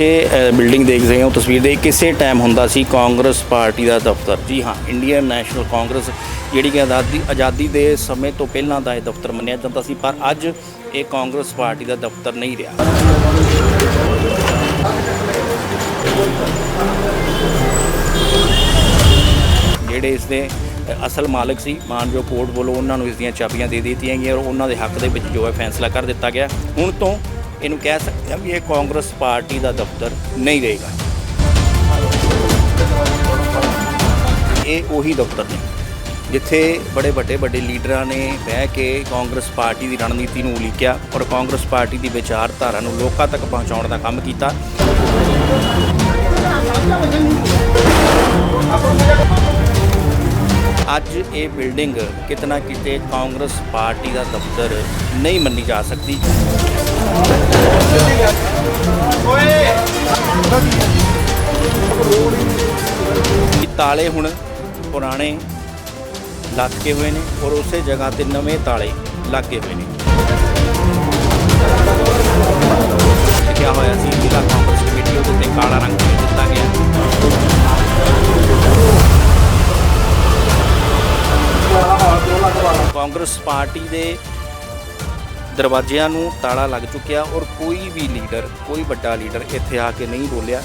ਇਹ ਬਿਲਡਿੰਗ ਦੇਖ ਰਹੇ ਹੋ ਤਸਵੀਰ ਦੇ ਕਿਸੇ ਟਾਈਮ ਹੁੰਦਾ ਸੀ ਕਾਂਗਰਸ ਪਾਰਟੀ ਦਾ ਦਫ਼ਤਰ। ਜੀ ਹਾਂ ਇੰਡੀਅਨ ਨੈਸ਼ਨਲ ਕਾਂਗਰਸ ਜਿਹੜੀ ਕਿ ਆਜ਼ਾਦੀ ਆਜ਼ਾਦੀ ਦੇ ਸਮੇਂ ਤੋਂ ਪਹਿਲਾਂ ਦਾ ਇਹ ਦਫ਼ਤਰ ਮੰਨਿਆ ਜਾਂਦਾ ਸੀ, ਪਰ ਅੱਜ ਇਹ ਕਾਂਗਰਸ ਪਾਰਟੀ ਦਾ ਦਫ਼ਤਰ ਨਹੀਂ ਰਿਹਾ। ਜਿਹੜੇ ਇਸ ਦੇ ਅਸਲ ਮਾਲਕ ਸੀ ਮਾਨਜੋ ਕੋਰਟ ਵੱਲੋਂ ਉਹਨਾਂ ਨੂੰ ਇਸ ਦੀਆਂ ਚਾਬੀਆਂ ਦੇ ਦਿੱਤੀਆਂ ਗਈਆਂ ਔਰ ਉਹਨਾਂ ਦੇ ਹੱਕ ਦੇ ਵਿੱਚ ਜੋ ਹੈ ਫੈਸਲਾ ਕਰ ਦਿੱਤਾ ਗਿਆ। ਹੁਣ ਤੋਂ ਇਹਨੂੰ ਕਹਿ ਸਕਦੇ ਹਾਂ ਵੀ ਇਹ ਕਾਂਗਰਸ ਪਾਰਟੀ ਦਾ ਦਫ਼ਤਰ ਨਹੀਂ ਰਹੇਗਾ। ਇਹ ਉਹੀ ਦਫ਼ਤਰ ਨੇ, ਜਿੱਥੇ ਬੜੇ ਵੱਡੇ ਵੱਡੇ ਲੀਡਰਾਂ ਨੇ ਬਹਿ ਕੇ ਕਾਂਗਰਸ ਪਾਰਟੀ ਦੀ ਰਣਨੀਤੀ ਨੂੰ ਉਲੀਕਿਆ ਔਰ ਕਾਂਗਰਸ ਪਾਰਟੀ ਦੀ ਵਿਚਾਰਧਾਰਾ ਨੂੰ ਲੋਕਾਂ ਤੱਕ ਪਹੁੰਚਾਉਣ ਦਾ ਕੰਮ ਕੀਤਾ। ਅੱਜ ਇਹ ਬਿਲਡਿੰਗ ਕਿਤਨਾ ਕਿਤੇ ਕਾਂਗਰਸ ਪਾਰਟੀ ਦਾ ਦਫ਼ਤਰ ਨਹੀਂ ਮੰਨੀ ਜਾ ਸਕਦੀ। ਇਹ ਤਾਲੇ ਹੁਣ ਪੁਰਾਣੇ ਲੱਗੇ ਹੋਏ ਨੇ ਔਰ ਉਸੇ ਜਗ੍ਹਾ ਤੇ ਨਵੇਂ ਤਾਲੇ ਲੱਗੇ ਹੋਏ ਨੇ। ਲਿਖਿਆ ਹੋਇਆ ਸੀ, ਜ਼ਿਲ੍ਹਾ ਕਾਂਗਰਸ ਕਮੇਟੀ ਉਹਦੇ ਤੇ ਕਾਲਾ ਰੰਗ ਦੇ ਦਿੱਤਾ ਗਿਆ। ਕਾਂਗਰਸ ਪਾਰਟੀ ਦੇ ਦਰਵਾਜ਼ਿਆਂ ਨੂੰ ਤਾਲਾ ਲੱਗ ਚੁੱਕਿਆ ਔਰ ਕੋਈ ਵੀ ਲੀਡਰ, ਕੋਈ ਵੱਡਾ ਲੀਡਰ ਇੱਥੇ ਆ ਕੇ ਨਹੀਂ ਬੋਲਿਆ।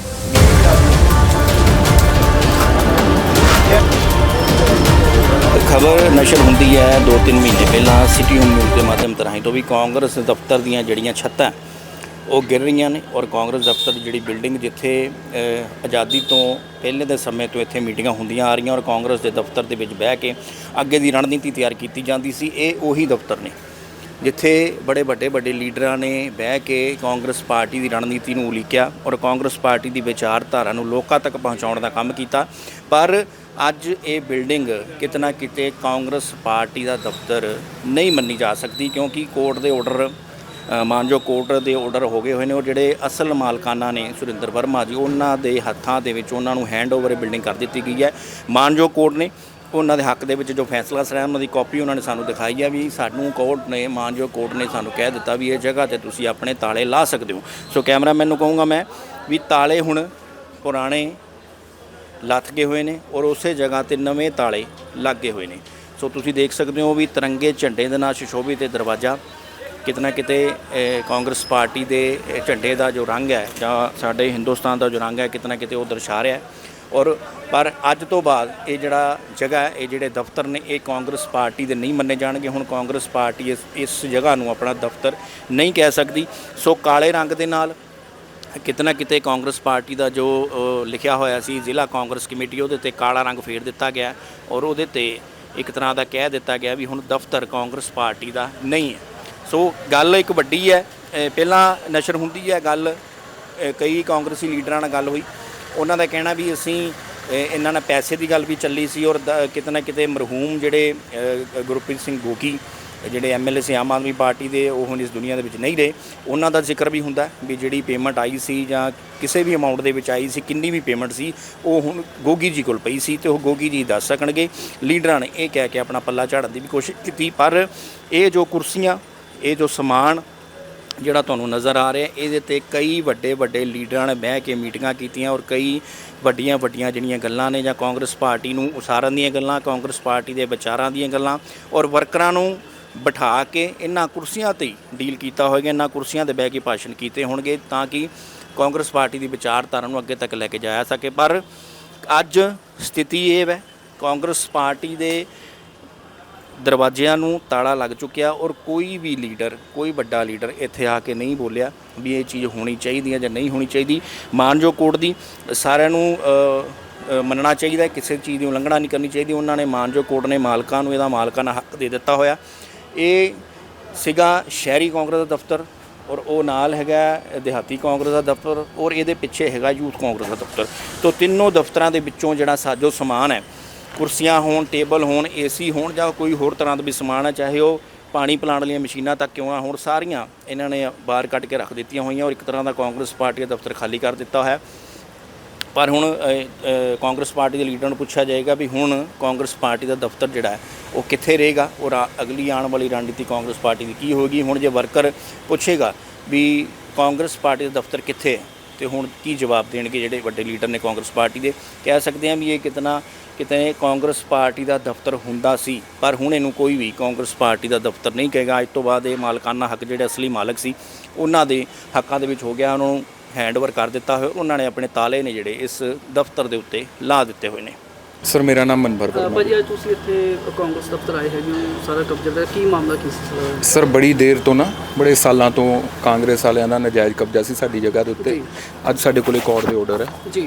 ਖਬਰ ਨਸ਼ਰ ਹੁੰਦੀ ਹੈ 2-3 ਮਹੀਨੇ ਪਹਿਲਾਂ ਸਿਟੀ ਹੋਮ ਨਿਊਜ਼ ਦੇ ਮਾਧਿਅਮ ਰਾਹੀਂ ਤੋਂ ਵੀ ਕਾਂਗਰਸ ਦਫ਼ਤਰ ਦੀਆਂ ਜਿਹੜੀਆਂ ਛੱਤਾਂ ਉਹ ਗਿਰ ਰਹੀਆਂ ਨੇ ਔਰ ਕਾਂਗਰਸ ਦਫ਼ਤਰ ਦੀ ਜਿਹੜੀ ਬਿਲਡਿੰਗ ਜਿੱਥੇ ਆਜ਼ਾਦੀ ਤੋਂ ਪਹਿਲੇ ਦੇ ਸਮੇਂ ਤੋਂ ਇੱਥੇ ਮੀਟਿੰਗਾਂ ਹੁੰਦੀਆਂ ਆ ਰਹੀਆਂ ਔਰ ਕਾਂਗਰਸ ਦੇ ਦਫ਼ਤਰ ਦੇ ਵਿੱਚ ਬਹਿ ਕੇ ਅੱਗੇ ਦੀ ਰਣਨੀਤੀ ਤਿਆਰ ਕੀਤੀ ਜਾਂਦੀ ਸੀ, ਇਹ ਉਹੀ ਦਫ਼ਤਰ ਨੇ। ਜਿੱਥੇ ਬੜੇ ਵੱਡੇ ਵੱਡੇ ਲੀਡਰਾਂ ਨੇ ਬਹਿ ਕੇ ਕਾਂਗਰਸ ਪਾਰਟੀ ਦੀ ਰਣਨੀਤੀ ਨੂੰ ਉਲੀਕਿਆ ਔਰ ਕਾਂਗਰਸ ਪਾਰਟੀ ਦੀ ਵਿਚਾਰਧਾਰਾ ਨੂੰ ਲੋਕਾਂ ਤੱਕ ਪਹੁੰਚਾਉਣ ਦਾ ਕੰਮ ਕੀਤਾ। ਪਰ ਅੱਜ ਇਹ ਬਿਲਡਿੰਗ ਕਿਤਨਾ ਕਿਤੇ ਕਾਂਗਰਸ ਪਾਰਟੀ ਦਾ ਦਫ਼ਤਰ ਨਹੀਂ ਮੰਨੀ ਜਾ ਸਕਦੀ ਕਿਉਂਕਿ ਕੋਰਟ ਦੇ ਆਰਡਰ ਮਾਨਜੋ ਕੋਰਟ ਦੇ ਆਰਡਰ ਹੋ ਗਏ ਹੋਏ ਨੇ, ਉਹ ਜਿਹੜੇ ਅਸਲ ਮਾਲਕਾਨਾ ਨੇ ਸੁਰਿੰਦਰ ਵਰਮਾ ਜੀ, ਉਹਨਾਂ ਦੇ ਹੱਥਾਂ ਦੇ ਵਿੱਚ ਉਹਨਾਂ ਨੂੰ ਹੈਂਡਓਵਰ ਇਹ ਬਿਲਡਿੰਗ ਕਰ ਦਿੱਤੀ ਗਈ ਹੈ। ਮਾਨਜੋ ਕੋਰਟ ਨੇ, ਉਹਨਾਂ ਦੇ ਹੱਕ ਦੇ ਵਿੱਚ ਜੋ ਫੈਸਲਾ ਸਰਾਇਆ ਉਹਨਾਂ ਦੀ ਕਾਪੀ ਉਹਨਾਂ ਨੇ ਸਾਨੂੰ ਦਿਖਾਈ ਹੈ ਵੀ ਸਾਨੂੰ ਕੋਰਟ ਨੇ ਮਾਨਜੋ ਕੋਰਟ ਨੇ ਸਾਨੂੰ ਕਹਿ ਦਿੱਤਾ ਵੀ ਇਹ ਜਗ੍ਹਾ ਤੇ ਤੁਸੀਂ ਆਪਣੇ ਤਾਲੇ ਲਾ ਸਕਦੇ ਹੋ। ਸੋ ਕੈਮਰਾਮੈਨ ਨੂੰ ਕਹੂੰਗਾ ਮੈਂ ਵੀ ਤਾਲੇ ਹੁਣ ਪੁਰਾਣੇ ਲੱਥ ਗਏ ਹੋਏ ਨੇ ਔਰ ਉਸੇ ਜਗ੍ਹਾ ਤੇ ਨਵੇਂ ਤਾਲੇ ਲੱਗੇ ਹੋਏ ਨੇ। ਸੋ ਤੁਸੀਂ ਦੇਖ ਸਕਦੇ ਹੋ ਵੀ ਤਿਰੰਗੇ ਝੰਡੇ ਦੇ ਨਾਲ ਸੁਸ਼ੋਭਿਤ ਇਹ ਦਰਵਾਜ਼ਾ ਕਿਤਨਾ ਕਿਤੇ ਕਾਂਗਰਸ ਪਾਰਟੀ ਦੇ ਝੰਡੇ ਦਾ ਜੋ ਰੰਗ ਹੈ ਜਾਂ ਸਾਡੇ ਹਿੰਦੁਸਤਾਨ ਦਾ ਜੋ ਰੰਗ ਹੈ ਕਿਤਨਾ ਕਿਤੇ ਉਹ ਦਰਸਾ ਰਿਹਾ ਹੈ। ਔਰ, ਪਰ ਅੱਜ ਤੋਂ ਬਾਅਦ ਇਹ ਜਿਹੜਾ ਜਗ੍ਹਾ ਇਹ ਜਿਹੜੇ ਦਫ਼ਤਰ ਨੇ, ਇਹ ਕਾਂਗਰਸ ਪਾਰਟੀ ਦੇ ਨਹੀਂ ਮੰਨੇ ਜਾਣਗੇ। ਹੁਣ ਕਾਂਗਰਸ ਪਾਰਟੀ ਇਸ ਇਸ ਜਗ੍ਹਾ ਨੂੰ ਆਪਣਾ ਦਫ਼ਤਰ ਨਹੀਂ ਕਹਿ ਸਕਦੀ। ਸੋ ਕਾਲੇ ਰੰਗ ਦੇ ਨਾਲ ਕਿਤਨਾ ਕਿਤੇ ਕਾਂਗਰਸ ਪਾਰਟੀ ਦਾ ਜੋ ਲਿਖਿਆ ਹੋਇਆ ਸੀ, ਜ਼ਿਲ੍ਹਾ ਕਾਂਗਰਸ ਕਮੇਟੀ, ਉਹਦੇ ਤੇ ਕਾਲਾ ਰੰਗ ਫੇਰ ਦਿੱਤਾ ਗਿਆ ਔਰ ਉਹਦੇ ਤੇ ਇੱਕ ਤਰ੍ਹਾਂ ਦਾ ਕਹਿ ਦਿੱਤਾ ਗਿਆ ਵੀ ਹੁਣ ਦਫ਼ਤਰ ਕਾਂਗਰਸ ਪਾਰਟੀ ਦਾ ਨਹੀਂ ਹੈ। ਸੋ ਗੱਲ ਇੱਕ ਵੱਡੀ ਹੈ ਪਹਿਲਾਂ ਨਸ਼ਰ ਹੁੰਦੀ ਹੈ ਗੱਲ ਕਈ ਕਾਂਗਰਸੀ ਲੀਡਰਾਂ ਨਾਲ ਗੱਲ ਹੋਈ। ਉਹਨਾਂ ਦਾ ਕਹਿਣਾ ਵੀ ਅਸੀਂ ਇਹਨਾਂ ਨਾਲ ਪੈਸੇ ਦੀ ਗੱਲ ਵੀ ਚੱਲੀ ਸੀ ਔਰ ਕਿਤੇ ਨਾ ਕਿਤੇ ਮਰਹੂਮ ਜਿਹੜੇ ਗੁਰਪ੍ਰੀਤ ਸਿੰਘ ਗੋਗੀ, ਜਿਹੜੇ ਐਮਐਲਏ ਸੀ ਆਮ ਆਦਮੀ ਪਾਰਟੀ ਦੇ, ਉਹ ਹੁਣ ਇਸ ਦੁਨੀਆ ਦੇ ਵਿੱਚ ਨਹੀਂ ਰਹੇ। ਉਹਨਾਂ ਦਾ ਜ਼ਿਕਰ ਵੀ ਹੁੰਦਾ ਵੀ ਜਿਹੜੀ ਪੇਮੈਂਟ ਆਈ ਸੀ ਜਾਂ ਕਿਸੇ ਵੀ ਅਮਾਉਂਟ ਦੇ ਵਿੱਚ ਆਈ ਸੀ, ਕਿੰਨੀ ਵੀ ਪੇਮੈਂਟ ਸੀ, ਉਹ ਹੁਣ ਗੋਗੀ ਜੀ ਕੋਲ ਪਈ ਸੀ ਤੇ ਉਹ ਗੋਗੀ ਜੀ ਦੱਸ ਸਕਣਗੇ। ਲੀਡਰਾਂ ਨੇ ਇਹ ਕਹਿ ਕੇ ਆਪਣਾ ਪੱਲਾ ਝਾੜਨ ਦੀ ਵੀ ਕੋਸ਼ਿਸ਼ ਕੀਤੀ, ਪਰ ਇਹ ਜੋ ਕੁਰਸੀਆਂ ਇਹ ਜੋ ਸਮਾਨ ਜਿਹੜਾ ਤੁਹਾਨੂੰ ਨਜ਼ਰ ਆ ਰਿਹਾ, ਇਹਦੇ ਤੇ ਕਈ ਵੱਡੇ ਵੱਡੇ ਲੀਡਰਾਂ ਨੇ ਬਹਿ ਕੇ ਮੀਟਿੰਗਾਂ ਕੀਤੀਆਂ ਔਰ ਕਈ ਵੱਡੀਆਂ ਵੱਡੀਆਂ ਜਿਹੜੀਆਂ ਗੱਲਾਂ ਨੇ ਜਾਂ ਕਾਂਗਰਸ ਪਾਰਟੀ ਨੂੰ ਉਸਾਰਨ ਦੀਆਂ ਗੱਲਾਂ, ਕਾਂਗਰਸ ਪਾਰਟੀ ਦੇ ਵਿਚਾਰਾਂ ਦੀਆਂ ਗੱਲਾਂ ਔਰ ਵਰਕਰਾਂ ਨੂੰ ਬਿਠਾ ਕੇ ਇਹਨਾਂ ਕੁਰਸੀਆਂ ਤੇ ਡੀਲ ਕੀਤਾ ਹੋਏਗਾ, ਇਹਨਾਂ ਕੁਰਸੀਆਂ ਤੇ ਬਹਿ ਕੇ ਭਾਸ਼ਣ ਕੀਤੇ ਹੋਣਗੇ ਤਾਂ ਕਿ ਕਾਂਗਰਸ ਪਾਰਟੀ ਦੀ ਵਿਚਾਰਧਾਰਾ ਨੂੰ ਅੱਗੇ ਤੱਕ ਲੈ ਕੇ ਜਾਇਆ ਸਕੇ। ਪਰ ਅੱਜ ਸਥਿਤੀ ਇਹ ਹੈ ਕਾਂਗਰਸ ਪਾਰਟੀ ਦੇ ਦਰਵਾਜ਼ਿਆਂ ਨੂੰ ਤਾਲਾ ਲੱਗ ਚੁੱਕਿਆ ਔਰ ਕੋਈ ਵੀ ਲੀਡਰ, ਕੋਈ ਵੱਡਾ ਲੀਡਰ ਇੱਥੇ ਆ ਕੇ ਨਹੀਂ ਬੋਲਿਆ ਵੀ ਇਹ ਚੀਜ਼ ਹੋਣੀ ਚਾਹੀਦੀ ਹੈ ਜਾਂ ਨਹੀਂ ਹੋਣੀ ਚਾਹੀਦੀ। ਮਾਨਯੋਗ ਕੋਰਟ ਦੀ ਸਾਰਿਆਂ ਨੂੰ ਮੰਨਣਾ ਚਾਹੀਦਾ ਕਿਸੇ ਚੀਜ਼ ਦੀ ਉਲੰਘਣਾ ਨਹੀਂ ਕਰਨੀ ਚਾਹੀਦੀ। ਉਹਨਾਂ ਨੇ ਮਾਨਯੋਗ ਕੋਰਟ ਨੇ ਮਾਲਕਾਂ ਨੂੰ ਇਹਦਾ ਮਾਲਕਾਨਾ ਹੱਕ ਦੇ ਦਿੱਤਾ ਹੋਇਆ। ਇਹ ਸੀਗਾ ਸ਼ਹਿਰੀ ਕਾਂਗਰਸ ਦਾ ਦਫ਼ਤਰ ਔਰ ਉਹ ਨਾਲ ਹੈਗਾ ਦਿਹਾਤੀ ਕਾਂਗਰਸ ਦਾ ਦਫ਼ਤਰ ਔਰ ਇਹਦੇ ਪਿੱਛੇ ਹੈਗਾ ਯੂਥ ਕਾਂਗਰਸ ਦਾ ਦਫ਼ਤਰ। ਤੋਂ ਤਿੰਨੋਂ ਦਫ਼ਤਰਾਂ ਦੇ ਵਿੱਚੋਂ ਜਿਹੜਾ ਸਾਜੋ ਸਮਾਨ ਹੈ ਕੁਰਸੀਆਂ ਹੋਣ, ਟੇਬਲ ਹੋਣ, ਏਸੀ ਹੋਣ ਜਾਂ ਕੋਈ ਹੋਰ ਤਰ੍ਹਾਂ ਦਾ ਵੀ ਸਮਾਨ ਹੈ, ਚਾਹੇ ਉਹ ਪਾਣੀ ਪਿਲਾਉਣ ਵਾਲੀਆਂ ਮਸ਼ੀਨਾਂ ਤੱਕ ਕਿਉਂ ਆ, ਹੁਣ ਸਾਰੀਆਂ ਇਹਨਾਂ ਨੇ ਬਾਹਰ ਕੱਢ ਕੇ ਰੱਖ ਦਿੱਤੀਆਂ ਹੋਈਆਂ ਔਰ ਇੱਕ ਤਰ੍ਹਾਂ ਦਾ ਕਾਂਗਰਸ ਪਾਰਟੀ ਦਾ ਦਫ਼ਤਰ ਖਾਲੀ ਕਰ ਦਿੱਤਾ ਹੋਇਆ ਪਰ ਹੁਣ ਕਾਂਗਰਸ ਪਾਰਟੀ ਦੇ ਲੀਡਰਾਂ ਨੂੰ ਪੁੱਛਿਆ ਜਾਏਗਾ ਵੀ ਹੁਣ ਕਾਂਗਰਸ ਪਾਰਟੀ ਦਾ ਦਫ਼ਤਰ ਜਿਹੜਾ ਉਹ ਕਿੱਥੇ ਰਹੇਗਾ? ਔਰ ਅਗਲੀ ਆਉਣ ਵਾਲੀ ਰਣਨੀਤੀ ਕਾਂਗਰਸ ਪਾਰਟੀ ਦੀ ਕੀ ਹੋਏਗੀ? ਹੁਣ ਜੇ ਵਰਕਰ ਪੁੱਛੇਗਾ ਵੀ ਕਾਂਗਰਸ ਪਾਰਟੀ ਦਾ ਦਫ਼ਤਰ ਕਿੱਥੇ ਹੈ ਤੇ ਹੁਣ ਕੀ ਜਵਾਬ ਦੇਣਗੇ ਜਿਹੜੇ ਵੱਡੇ ਲੀਡਰ ਨੇ ਕਾਂਗਰਸ ਪਾਰਟੀ ਦੇ? ਕਹਿ ਸਕਦੇ ਹਾਂ ਵੀ ਇਹ ਕਿਤਨਾ ਕਿਤੇ ਕਾਂਗਰਸ ਪਾਰਟੀ ਦਾ ਦਫ਼ਤਰ ਹੁੰਦਾ ਸੀ, ਪਰ ਹੁਣ ਇਹਨੂੰ ਕੋਈ ਵੀ ਕਾਂਗਰਸ ਪਾਰਟੀ ਦਾ ਦਫ਼ਤਰ ਨਹੀਂ ਕਹੇਗਾ। ਅੱਜ ਤੋਂ ਬਾਅਦ ਇਹ ਮਾਲਕਾਨਾ ਹੱਕ ਜਿਹੜੇ ਅਸਲੀ ਮਾਲਕ ਸੀ, ਉਹਨਾਂ ਦੇ ਹੱਕਾਂ ਦੇ ਵਿੱਚ ਹੋ ਗਿਆ, ਉਹਨਾਂ ਨੂੰ ਹੈਂਡਓਵਰ ਕਰ ਦਿੱਤਾ ਹੋਇਆ, ਉਹਨਾਂ ਨੇ ਆਪਣੇ ਤਾਲੇ ਨੇ ਜਿਹੜੇ ਇਸ ਦਫ਼ਤਰ ਦੇ ਉੱਤੇ ਲਾ ਦਿੱਤੇ ਹੋਏ ਨੇ। ਸਰ ਮੇਰਾ ਨਾਮ ਮਨਭਰ ਵਰਮਾ ਭਾਜੀ ਅੱਜ ਤੁਸੀਂ ਇੱਥੇ ਕਾਂਗਰਸ ਦਫ਼ਤਰ ਆਏ ਹੈਗੇ ਹੋ ਸਾਰਾ ਕਬਜ਼ਾ ਦਾ ਕੀ ਮਾਮਲਾ ਕੀ ਸੀ ਸਾਰਾ? ਬੜੀ ਦੇਰ ਤੋਂ ਨਾ ਬੜੇ ਸਾਲਾਂ ਤੋਂ ਕਾਂਗਰਸ ਵਾਲਿਆਂ ਦਾ ਨਜਾਇਜ਼ ਕਬਜ਼ਾ ਸੀ ਸਾਡੀ ਜਗ੍ਹਾ ਦੇ ਉੱਤੇ। ਅੱਜ ਸਾਡੇ ਕੋਲੇ ਕੋਰਟ ਦੇ ਆਰਡਰ ਹੈ।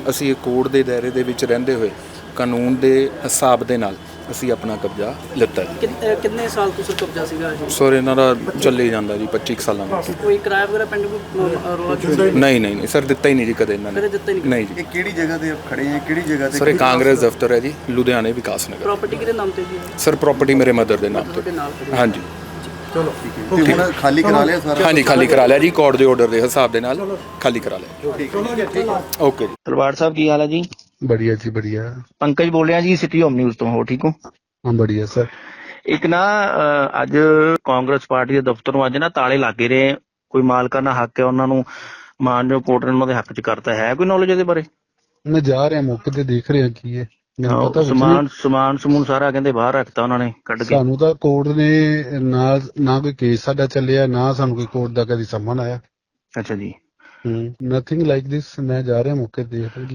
ਅਸੀਂ ਇਹ ਕੋਰਟ ਦੇ ਦਾਇਰੇ ਦੇ ਵਿੱਚ ਰਹਿੰਦੇ ਹੋਏ ਕਾਨੂੰਨ ਦੇ ਹਿਸਾਬ ਦੇ ਨਾਲ ਅਸੀਂ ਆਪਣਾ ਕਬਜ਼ਾ ਲਿੱਤਾ ਜੀ। ਕਿੰਨ- ਸਾਲ ਤੋਂ ਸਰ ਕਬਜ਼ਾ ਸੀਗਾ ਇਹ? ਸਰ ਇਹਨਾਂ ਦਾ ਚੱਲੇ ਜਾਂਦਾ ਜੀ 25 ਕੁ ਸਾਲਾਂ ਦਾ। ਕੋਈ ਕਿਰਾਇਆ ਵਗੈਰਾ ਪਿੰਡ ਰੌਲਾ ਕਿਉਂ ਨਹੀਂ ਨਹੀਂ ਨਹੀਂ ਸਰ ਦਿੱਤਾ ਹੀ ਨਹੀਂ ਜੀ ਕਦੇ ਇਹਨਾਂ ਕਦੇ ਨੇ ਦਿੱਤਾ ਹੀ ਨਹੀਂ ਨਹੀਂ ਜੀ। ਇਹ ਕਿਹੜੀ ਜਗ੍ਹਾ ਤੇ ਆਪ ਖੜੇ ਆ ਕਿਹੜੀ ਜਗ੍ਹਾ ਤੇ ਸਰ ਇਹ ਕਾਂਗਰਸ ਦਫ਼ਤਰ ਹੈ ਜੀ ਲੁਧਿਆਣੇ ਵਿਕਾਸ ਨਗਰ। ਪ੍ਰਾਪਰਟੀ ਕਿਹਦੇ ਨਾਮ ਤੇ ਜੀ? ਹੈ? ਸਰ ਪ੍ਰਾਪਰਟੀ ਮੇਰੇ ਮਦਰ ਦੇ ਨਾਮ ਤੁਹਾਡੇ ਨਾਲ ਤੇ ਹਾਂਜੀ। ਤੇ ਹੁਣ ਖਾਲੀ ਕਰਾ ਲਿਆ ਸਾਰਾ? ਹਾਂਜੀ ਖਾਲੀ ਕਰਾ ਲਿਆ ਜੀ ਕੋਰਟ ਦੇ ਆਰਡਰ ਦੇ ਹਿਸਾਬ ਦੇ ਨਾਲ ਖਾਲੀ ਕਰਾ ਲਿਆ। ਓਕੇ ਜੀ। ਤਲਵਾੜ ਸਾਹਿਬ ਕੀ ਹਾਲ ਹੈ ਜੀ? बढ़िया जी बढ़िया ਪੰਕਜ ਬੋਲ ਰਿਹਾ ਜੀ ਸਿਟੀ ਹੋਮ ਨਿਊਜ਼ ਤੋਂ ਹੋ ਠੀਕ ਹੋ हाँ बढ़िया सर ਇੱਕ ਨਾ ਅ, ਅੱਜ ਕਾਂਗਰਸ ਪਾਰਟੀ ਦੇ ਦਫ਼ਤਰ ਨੂੰ ਅੱਜ ਨਾ ਤਾਲੇ ਲੱਗੇ ਰਹੇ ਕੋਈ ਮਾਲਕਾਨਾ ਹੱਕ ਹੈ ਉਹਨਾਂ ਨੂੰ ਮਾਨਯੋਗ ਕੋਰਟ ਨੇ ਉਹਨਾਂ ਦੇ ਹੱਕ 'ਚ ਕਰਤਾ ਹੈ ਕੋਈ ਨੌਲੇਜ ਇਹਦੇ ਬਾਰੇ मैं जा रहे हैं मौके ਤੇ ਦੇਖ ਰਹੇ ਹਾਂ ਕੀ ਹੈ ਮੈਨੂੰ ਆਹੋ, ਪਤਾ ਕੁਛ ਸਮਾਨ ਨਹੀਂ ਸਮਾਨ ਸਮੂਨ ਸਾਰਾ ਕਹਿੰਦੇ ਬਾਹਰ ਰੱਖਤਾ ਉਹਨਾਂ ਨੇ ਕੱਢ ਕੇ ਸਾਨੂੰ ਤਾਂ ਕੋਰਟ ਨੇ ਨਾ ਨਾ ਕੋਈ ਕੇਸ ਸਾਡਾ ਚੱਲਿਆ ਨਾ ਸਾਨੂੰ ਕੋਈ ਕੋਰਟ ਦਾ ਕਦੀ ਸੰਮਨ ਆਇਆ ਅੱਛਾ ਜੀ ਹੂੰ ਨਥਿੰਗ ਲਾਈਕ ਦਿਸ ਮੈਂ ਜਾ ਰਿਹਾ ਮੌਕੇ ਤੇ ਦੇਖ ਰਿਹਾ